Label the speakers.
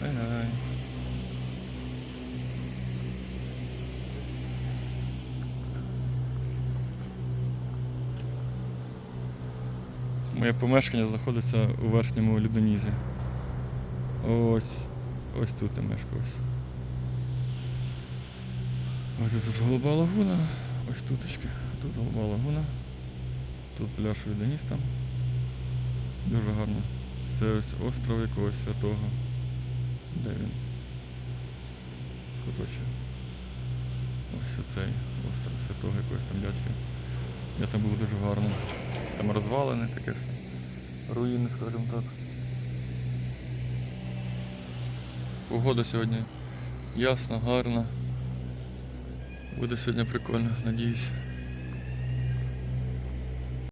Speaker 1: Гай-гай. Моє помешкання знаходиться у верхньому Людонізі. Ось ось тут я мешкаю. Ось тут голуба лагуна, ось туточки, тут голуба лагуна, тут пляж Людоніс там. Дуже гарно. Це ось остров якогось святого. Де він? Коротше. Ось оцей остров святого якогось там дядька. Я там був дуже гарно. Там розвалене таке все. Руїни, скажімо так. Погода сьогодні ясна, гарна. Буде сьогодні прикольно, надіюсь.